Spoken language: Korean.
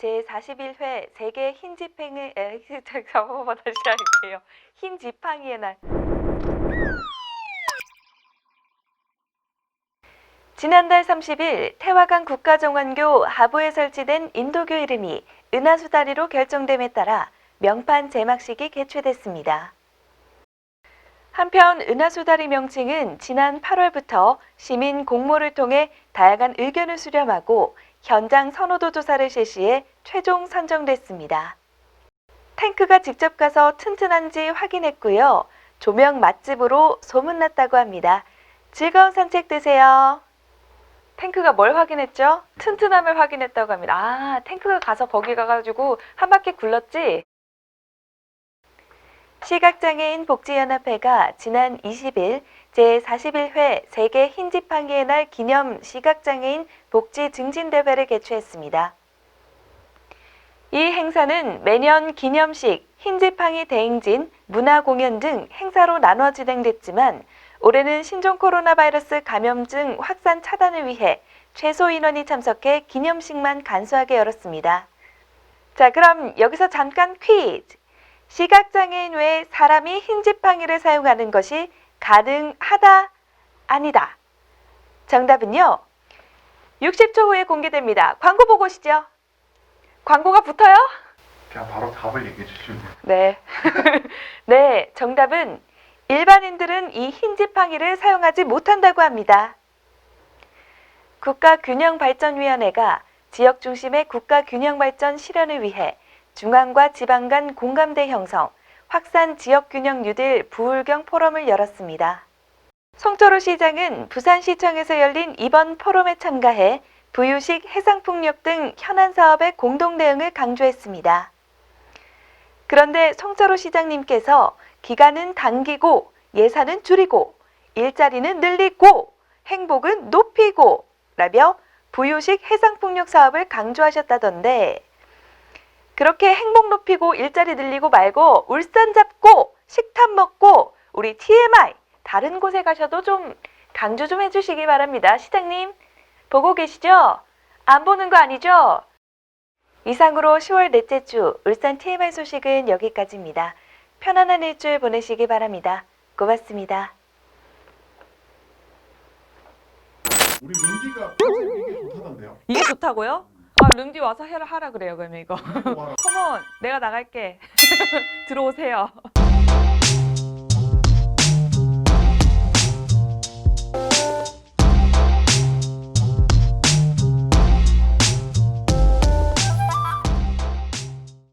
제41회 세계 흰지팽의 에, 잠깐만 다시 할게요. 흰 지팡이의 날. 지난달 30일 태화강 국가정원교 하부에 설치된 인도교 이름이 은하수다리로 결정됨에 따라 명판 제막식이 개최됐습니다. 한편 은하수다리 명칭은 지난 8월부터 시민 공모를 통해 다양한 의견을 수렴하고 현장 선호도 조사를 실시해 최종 선정됐습니다. 탱크가 직접 가서 튼튼한지 확인했고요. 조명 맛집으로 소문났다고 합니다. 즐거운 산책 되세요. 탱크가 뭘 확인했죠? 튼튼함을 확인했다고 합니다. 아, 탱크가 가서 거기 가가지고 한 바퀴 굴렀지? 시각장애인 복지연합회가 지난 20일 제41회 세계 흰지팡이의 날 기념 시각장애인 복지 증진대회를 개최했습니다. 이 행사는 매년 기념식, 흰지팡이 대행진, 문화공연 등 행사로 나눠 진행됐지만 올해는 신종 코로나 바이러스 감염증 확산 차단을 위해 최소 인원이 참석해 기념식만 간소하게 열었습니다. 자, 그럼 여기서 잠깐 퀴즈. 시각장애인 외에 사람이 흰 지팡이를 사용하는 것이 가능하다, 아니다. 정답은요. 60초 후에 공개됩니다. 광고 보고 오시죠. 광고가 붙어요? 그냥 바로 답을 얘기해 주시면 돼요. 네. 네, 정답은 일반인들은 이 흰 지팡이를 사용하지 못한다고 합니다. 국가균형발전위원회가 지역 중심의 국가균형발전 실현을 위해 중앙과 지방 간 공감대 형성, 확산 지역균형 뉴딜 부울경 포럼을 열었습니다. 송철호 시장은 부산시청에서 열린 이번 포럼에 참가해 부유식 해상풍력 등 현안 사업의 공동 대응을 강조했습니다. 그런데 송철호 시장님께서 기간은 당기고 예산은 줄이고 일자리는 늘리고 행복은 높이고 라며 부유식 해상풍력 사업을 강조하셨다던데 그렇게 행복 높이고 일자리 늘리고 말고 울산 잡고 식탐 먹고 우리 TMI 다른 곳에 가셔도 좀 강조 좀 해주시기 바랍니다. 시장님 보고 계시죠? 안 보는 거 아니죠? 이상으로 10월 넷째 주 울산 TMI 소식은 여기까지입니다. 편안한 일주일 보내시기 바랍니다. 고맙습니다. 우리 사실 이게 좋다던데요. 이게 좋다고요? 아, 룬디 와서 해라 하라 그래요, 그러면 이거. 컴온, 내가 나갈게. 들어오세요.